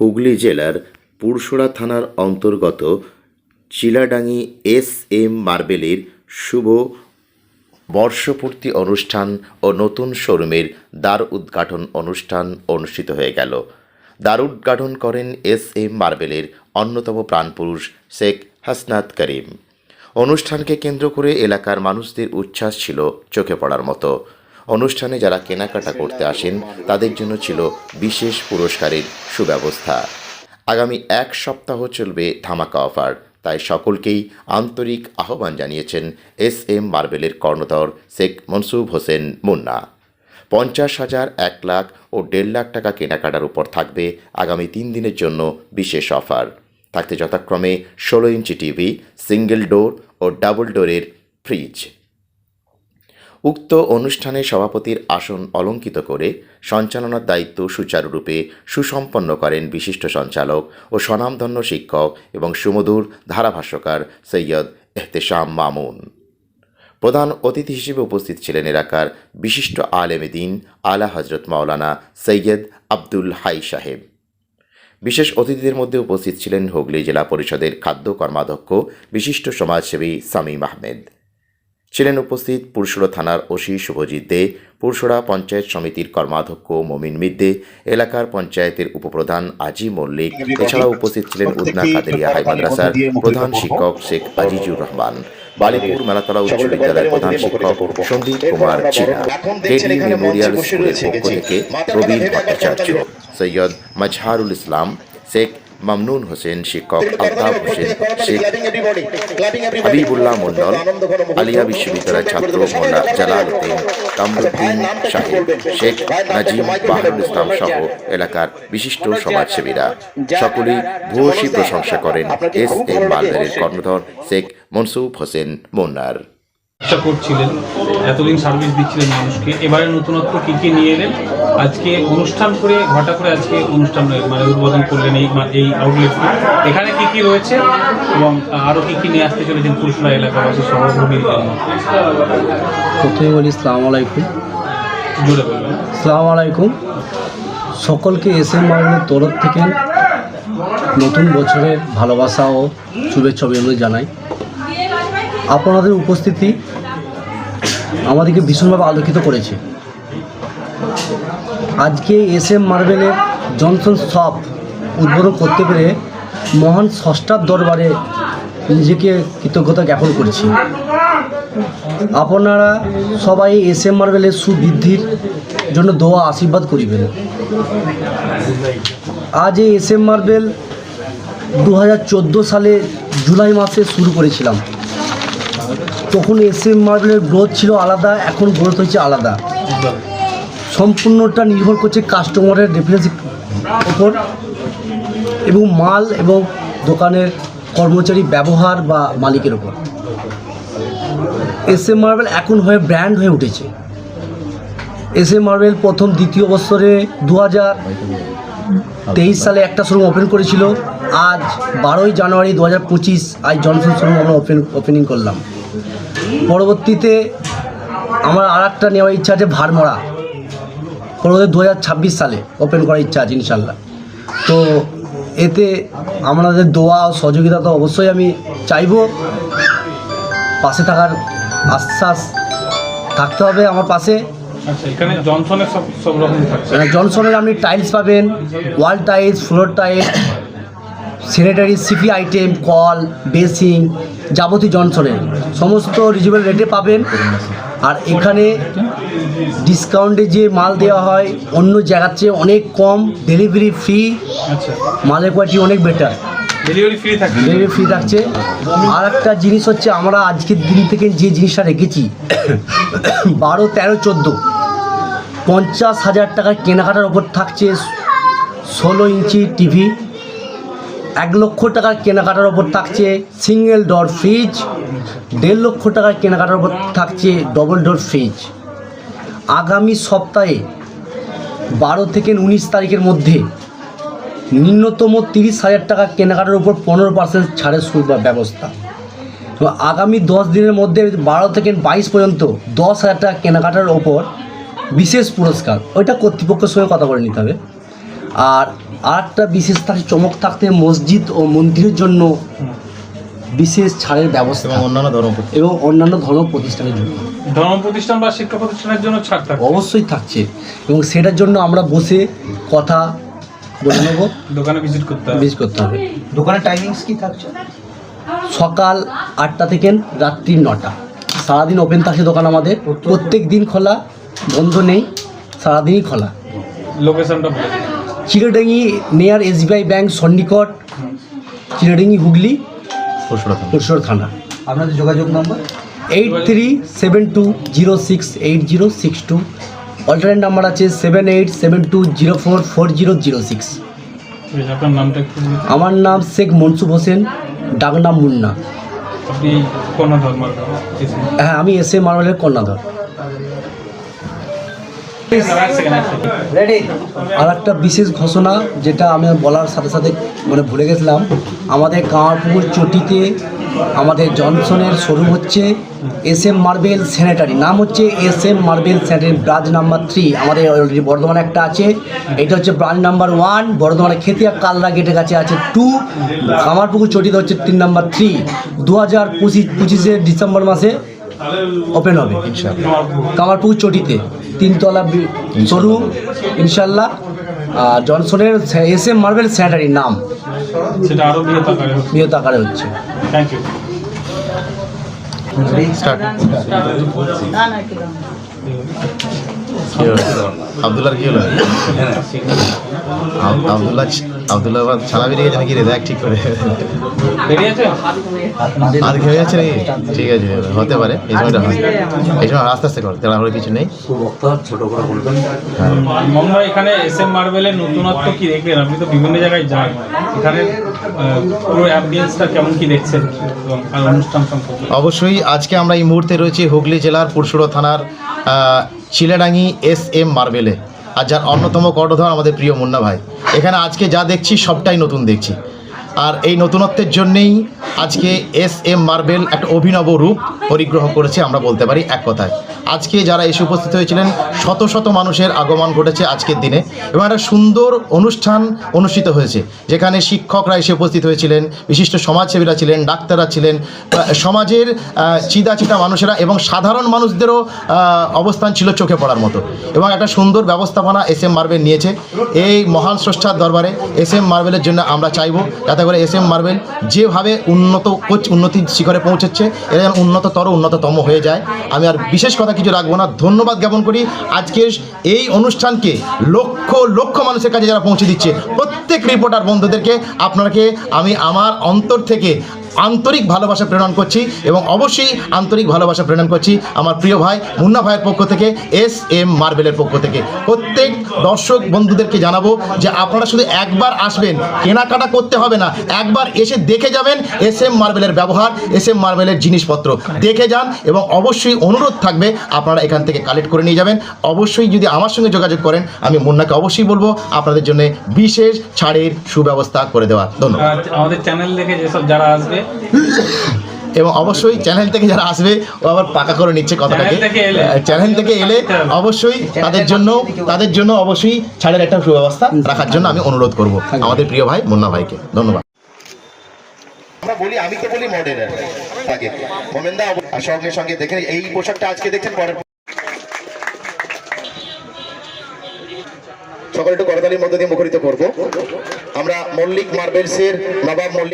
হুগলি জেলার পুরসুরা থানার অন্তর্গত চিলাডাঙ্গি এস এম মার্বেলের শুভ বর্ষপূর্তি অনুষ্ঠান ও নতুন শোরুমের দ্বার উদ্ঘাটন অনুষ্ঠান অনুষ্ঠিত হয়ে গেল। দ্বার উদ্ঘাটন করেন এস এম মার্বেলের অন্যতম প্রাণপুরুষ শেখ হাসনাত করিম। অনুষ্ঠানকে কেন্দ্র করে এলাকার মানুষদের উচ্ছ্বাস ছিল চোখে পড়ার মতো। অনুষ্ঠানে যারা কেনাকাটা করতে আসেন, তাদের জন্য ছিল বিশেষ পুরস্কারের সুব্যবস্থা। আগামী এক সপ্তাহ চলবে ধামাকা অফার, তাই সকলকেই আন্তরিক আহ্বান জানিয়েছেন এস এম মার্বেলের কর্ণধর শেখ মনসুব হোসেন মুন্না। পঞ্চাশ হাজার এক লাখ ও দেড় লাখ টাকা কেনাকাটার উপর থাকবে আগামী তিন দিনের জন্য বিশেষ অফার। থাকতে যথাক্রমে ষোলো ইঞ্চি টিভি, সিঙ্গেল ডোর ও ডাবল ডোরের ফ্রিজ। উক্ত অনুষ্ঠানে সভাপতির আসন অলঙ্কিত করে সঞ্চালনার দায়িত্ব সুচারুরূপে সুসম্পন্ন করেন বিশিষ্ট সঞ্চালক ও স্বনামধন্য শিক্ষক এবং সুমধুর ধারাভাষ্যকার সৈয়দ এহতেশাম মামুন। প্রধান অতিথি হিসেবে উপস্থিত ছিলেন এলাকার বিশিষ্ট আলেমে দিন আলা হজরত মাওলানা সৈয়দ আব্দুল হাই সাহেব। বিশেষ অতিথিদের মধ্যে উপস্থিত ছিলেন হুগলি জেলা পরিষদের খাদ্য কর্মাধ্যক্ষ, বিশিষ্ট সমাজসেবী সামিম আহমেদ। ছিলেন উপস্থিত পুরসুরা থানার ওসি শুভজিৎ দে পুরসুরা পঞ্চায়েত সমিতির কর্মাধ্যক্ষ মমিন মিদ্দে এলাকার পঞ্চায়েতের উপপ্রধান আজি মল্লিক এছাড়াও উপস্থিত ছিলেন উদনা কাদেরিয়া হাই মাদ্রাসার প্রধান শিক্ষক শেখ আজিজুর রহমান বালিপুর মেলাতলা উচ্চ বিদ্যালয়ের প্রধান শিক্ষক সন্দীপ কুমার চীনা কেডি মেমোরিয়াল স্কুলের পক্ষ থেকে প্রবীণ ভট্টাচার্য সৈয়দ মজহারুল ইসলাম শেখ মামনুন হোসেন শিক্ষক আলতাফ হোসেন শেখ হাবিবুল্লাহ মন্ডল আলিয়া বিশ্ববিদ্যালয়ের ছাত্র মোল্লা জালাল উদ্দিন কামরুদ্দিন সাহেব শেখ নাজিম বাহারুল ইসলাম সহ এলাকার বিশিষ্ট সমাজসেবীরা সকলেই ভূয়সী প্রশংসা করেন এস এম মালদারের কর্ণধর শেখ মনসুফ হোসেন মোন্নার। চেষ্টা করছিলেন এতদিন সার্ভিস দিচ্ছিলেন মানুষকে। এবারে নতুনত্ব কী কী নিয়ে এলেন? আজকে অনুষ্ঠান করে ঘটা করে আজকে অনুষ্ঠান মানে উদ্বোধন করলেন এই এই আউটলেটটি এখানে কি কি রয়েছে এবং আরও কি কি নিয়ে আসতে চলেছেন পুরুষরা এলাকাবাসী সহযোগীর জন্য? প্রথমে বলি সালাম আলাইকুম। জুড়ে বলবেন। সালাম আলাইকুম। সকলকে এস এম মার্বেলের তরফ থেকে নতুন বছরের ভালোবাসা ও শুভেচ্ছা অভিনন্দন জানাই। আপনাদের উপস্থিতি আমাদেরকে ভীষণভাবে আলোকিত করেছে। আজকে এস এম মার্বেলের জনসন শপ উদ্বোধন করতে পেরে মহান ষষ্ঠার দরবারে নিজেকে কৃতজ্ঞতা জ্ঞাপন করছি। আপনারা সবাই এস এম মার্বেলের সুবৃদ্ধির জন্য দোয়া, আশীর্বাদ করিবেন। আজ এই এস এম মার্বেল দু হাজার চোদ্দ সালে জুলাই মাসে শুরু করেছিলাম। তখন এস এম মার্বেলের গ্রোথ ছিল আলাদা, এখন গ্রোথ হয়েছে আলাদা। সম্পূর্ণটা নির্ভর করছে কাস্টমারের রেফারেন্স ওপর এবং মাল এবং দোকানের কর্মচারী ব্যবহার বা মালিকের ওপর এস এম মার্বেল এখন হয়ে ব্র্যান্ড হয়ে উঠেছে। এস এম মার্বেল প্রথম, দ্বিতীয় বছরে দু হাজার তেইশ সালে একটা শোরুম ওপেন করেছিল। আজ বারোই জানুয়ারি দু হাজার পঁচিশ, আজ জনসন শোরুম আমরা ওপেন ওপেনিং করলাম। পরবর্তীতে আমার আর একটা নেওয়ার ইচ্ছা আছে ভারমরা পরবর্তী দু হাজার ছাব্বিশ সালে ওপেন করার ইচ্ছা আছে ইনশাল্লাহ। তো এতে আমাদের দোয়া ও সহযোগিতা তো অবশ্যই আমি চাইব। পাশে থাকার আশ্বাস থাকতে হবে আমার পাশে। আচ্ছা এখানে জনসনের সব সব রকম থাকছে। জনসনের আপনি টাইলস পাবেন wall tiles floor tiles sanitary CP item call basin যাবতীয় জনসনের সমস্ত রিজনেবল রেটে পাবেন। আর এখানে ডিসকাউন্টে যে মাল দেওয়া হয় অন্য জায়গার চেয়ে অনেক কম। ডেলিভারি ফ্রি আচ্ছা। মালের কোয়ালিটি অনেক বেটার ডেলিভারি ফ্রি থাকছে। ডেলিভারি ফ্রি থাকছে। আর একটা জিনিস হচ্ছে আমরা আজকের দিন থেকে যে জিনিসটা রেখেছি বারো তেরো চোদ্দ পঞ্চাশ হাজার টাকার কেনাকাটার ওপর থাকছে ষোলো ইঞ্চি টিভি। এক লক্ষ টাকার কেনাকাটার ওপর থাকছে সিঙ্গেল ডোর ফ্রিজ দেড় লক্ষ টাকার কেনাকাটার ওপর থাকছে ডবল ডোর ফ্রিজ আগামী সপ্তাহে বারো থেকে উনিশ তারিখের মধ্যে ন্যূনতম তিরিশ হাজার টাকা কেনাকাটার উপর পনেরো পার্সেন্ট ছাড়ের বা ব্যবস্থা। তো আগামী দশ দিনের মধ্যে বারো থেকে বাইশ পর্যন্ত দশ হাজার টাকা কেনাকাটার ওপর বিশেষ পুরস্কার। ওইটা কর্তৃপক্ষের সঙ্গে কথা বলে নিতে হবে। আর আরেকটা বিশেষ থাকছে চমক থাকতে মসজিদ ও মন্দিরের জন্য বিশেষ ছাড়ের ব্যবস্থা। এবং অন্যান্য ধর্ম এবং অন্যান্য ধর্ম প্রতিষ্ঠানের জন্য। ধর্ম প্রতিষ্ঠান বা শিক্ষা প্রতিষ্ঠানের জন্য ছাড় থাকবে অবশ্যই থাকছে। এবং সেটার জন্য আমরা বসে কথা বলে নেব। দোকানে ভিজিট করতে হবে। বিশ করতে হবে। দোকানের টাইমিংস কি থাকছে? সকাল আটটা থেকে রাত্রি নটা। সারাদিন ওপেন থাকে দোকান আমাদের। প্রত্যেক দিন? খোলা বন্ধ নেই। সারাদিনই খোলা। লোকেশনটা। চিরডাঙ্গি নেয়ার এসবিআই ব্যাংক সন্নিকট চিরডাঙ্গি হুগলি পরশুরা থানা। আপনাদের যোগাযোগ number? Eight three seven two zero six eight zero six two. Alternate number আছে seven eight seven two zero four four zero zero six. আমার নাম শেখ মনসুব হোসেন ডাকনাম মুন্না। আপনি কোন ধর্মের হ্যাঁ আমি এস এ মার্বেলের কন্যাধর রেডি আর একটা বিশেষ ঘোষণা যেটা আমি বলার সাথে সাথে মানে ভুলে গেছিলাম। আমাদের কামারপুকুর চটিতে আমাদের জনসনের শোরুম হচ্ছে এস এম মার্বেল স্যানিটারি। নাম হচ্ছে S M marble sanitary, branch number three. আমাদের অলরেডি বর্ধমানে একটা আছে। এটা হচ্ছে ব্রাঞ্চ নাম্বার ওয়ান। বর্ধমানে খেতিয়া কালরা গেটের কাছে আছে টু। কামারপুকুর চটিতে হচ্ছে তিন নাম্বার থ্রি। দু হাজার পঁচিশ, পঁচিশে ডিসেম্বর মাসে ওপেন হবে কামারপুকুর চটিতে। তিনতলা শোরুম ইনশাল্লাহ। আর জনসনের এস এম মার্বেল স্যাটারির নাম। সেটা আরও বৃহৎ আকারে হচ্ছে। আব্দুল্লাহ থ্যাংক ইউ স্টার্ট কি হলো? আবদুল্লার কি হলো? আব- আবদুল্লাহ আবদুল্লাহ আবার ছানা বেরিয়ে গেছে নাকি রে দেখ ঠিক করে। খেয়ে যাচ্ছে নাকি? ঠিক আছে হতে পারে এই সময়টা হয়। এই সময় আস্তে আস্তে কর তাড়াহুড়ো কিছু নেই। মমরা এখানে এস এম মার্বেলের নতুনত্ব কি দেখলেন? আপনি তো বিভিন্ন জায়গায় যান। এখানে পুরো অ্যাম্বিয়েন্সটা কেমন কি দেখছেন? অনুষ্ঠান সম্পর্কে? অবশ্যই আজকে আমরা এই মুহূর্তে রয়েছি হুগলি জেলার পুরসুড়ো থানার আহ, চিলেডাঙ্গি এস এম মার্বেলে। আর যার অন্যতম কর্ণধর আমাদের প্রিয় মুন্না ভাই। এখানে আজকে যা দেখছি সবটাই নতুন দেখছি। আর এই নতুনত্বের জন্যেই আজকে এস এম মার্বেল একটা অভিনব রূপ পরিগ্রহ করেছে আমরা বলতে পারি এক কথায়। আজকে যারা এসে উপস্থিত হয়েছিলেন শত শত মানুষের আগমন ঘটেছে আজকের দিনে এবং একটা সুন্দর অনুষ্ঠান অনুষ্ঠিত হয়েছে যেখানে শিক্ষকরা এসে উপস্থিত হয়েছিলেন বিশিষ্ট সমাজসেবীরা ছিলেন ডাক্তাররা ছিলেন সমাজের আহ, চিদা চিটা মানুষেরা এবং সাধারণ মানুষদেরও অবস্থান ছিল চোখে পড়ার মতো এবং একটা সুন্দর ব্যবস্থাপনা এস এম মার্বেল নিয়েছে। এই মহান স্রষ্টার দরবারে এস এম মার্বেলের জন্য আমরা চাইব যাতে করে এস এম মার্বেল যেভাবে উন্নত কোচ উন্নতির শিখরে পৌঁছেছে, এরা যেন উন্নততর, উন্নততম হয়ে যায়। আমি আর বিশেষ কথা কিছু রাখব না। ধন্যবাদ জ্ঞাপন করি। আজকে এই অনুষ্ঠানকে লক্ষ লক্ষ মানুষের কাছে যারা পৌঁছে দিচ্ছে, প্রত্যেক রিপোর্টার বন্ধুদেরকে, আপনাকে আমি আমার অন্তর থেকে আন্তরিক ভালোবাসা প্রেরণ করছি এবং অবশ্যই আন্তরিক ভালোবাসা প্রেরণ করছি আমার প্রিয় ভাই, মুন্না ভাইয়ের পক্ষ থেকে এস এম মার্বেলের পক্ষ থেকে। প্রত্যেক দর্শক বন্ধুদেরকে জানাব যে আপনারা শুধু একবার আসবেন, কেনাকাটা করতে হবে না, একবার এসে দেখে যাবেন এস এম মার্বেলের ব্যবহার এস এম মার্বেলের জিনিসপত্র। দেখে যান এবং অবশ্যই অনুরোধ থাকবে, আপনারা এখান থেকে কালেক্ট করে নিয়ে যাবেন। অবশ্যই যদি আমার সঙ্গে যোগাযোগ করেন, আমি মুন্নাকে অবশ্যই বলব আপনাদের জন্য বিশেষ ছাড়ের সুব্যবস্থা করে দেওয়ার ধন্যবাদ। আমাদের চ্যানেল দেখে যেসব যারা আসবে এবং অবশ্যই চ্যানেল থেকে যারা আসবে ও আবার পাকা করে নিচ্ছে কথাটাকে। চ্যানেল থেকে এলে। চ্যানেল থেকে এলে অবশ্যই তাদের জন্য তাদের জন্য অবশ্যই ছাড়ের একটা সুব্যবস্থা রাখার জন্য আমি অনুরোধ করব। আমাদের প্রিয় ভাই মুন্না ভাইকে। ধন্যবাদ। আমরা বলি আমি তো বলি মডেলার তাকে। মোমেন্দা সঙ্গে সঙ্গে দেখে এই পোশাকটা আজকে দেখছেন পরের সকলে একটু করতালির মধ্যে দিয়ে মুখরিত করব। আমরা মল্লিক মার্বেলসের নবাব মল্লিক